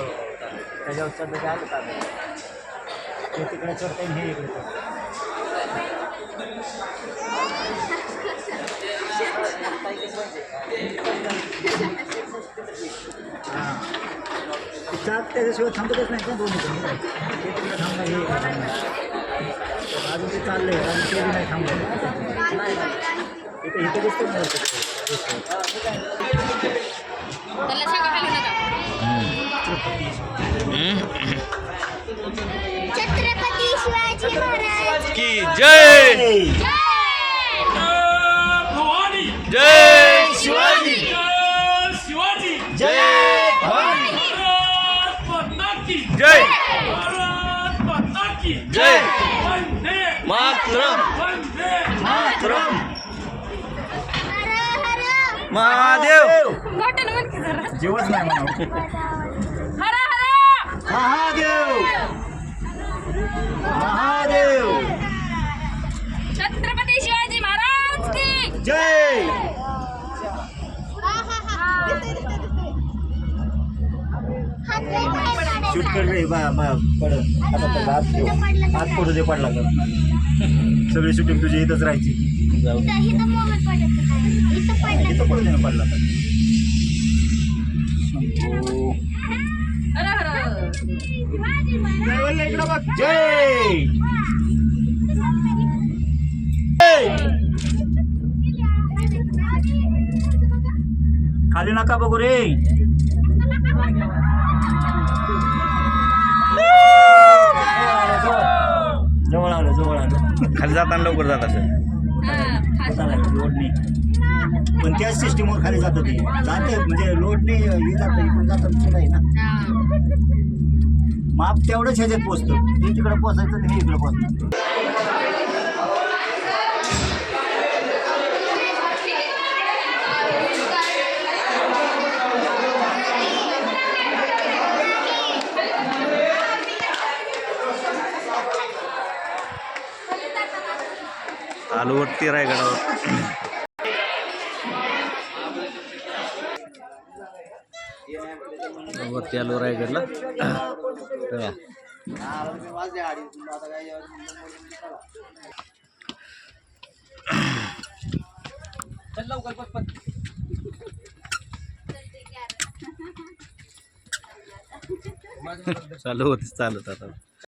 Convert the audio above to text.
त्याच्यावर चढलं काय आलं चालेल ते तिकडे चढता येईल हे इकडे हां. चाक त्याच्याशिवाय थांबतच नाही का? दोन मिनिटं ते तिकडे हे थांबलं. अजून ते चाललंय अजून ते नाही थांबलं. इथे इथे दिसतो ना त्याला सांगा छत्रपती शिवाजी महाराज. की जय! भवानी जय शिवाजी. जय शिवाजी. जय भवानी. भारत माता की जय! भारत माता की जय! वंदे मातरम. वंदे मातरम. हर हर. महादेव. जीवच नाही म्हणा हरा हरा महादेव! महादेव! छत्रपती शिवाजी महाराज की! जय! शूट कर रे बा बा पड. आता तर हात ठेव. हात पडू दे पडला तर. सगळी शूटिंग तुझी इथंच राहायची. जाऊ दे. इथं पडू दे ना पडला जय खाली नका बघू रे. जवळ आलं जवळ आलं. खाली जाताना लवकर जात असेल. चालायचं लोडने पण त्याच सिस्टीमवर खाली जातं ते. जाते म्हणजे लोडने हे जातं इकडून जातं पुढं आहे ना. माप तेवढंच ह्याच्यात पोचतं. ते तिकडं पोचायचं हे इकडं पोचतं. आलोवरती रायगडावर. वरती आलो रायगडला. चालू होते चालत आता.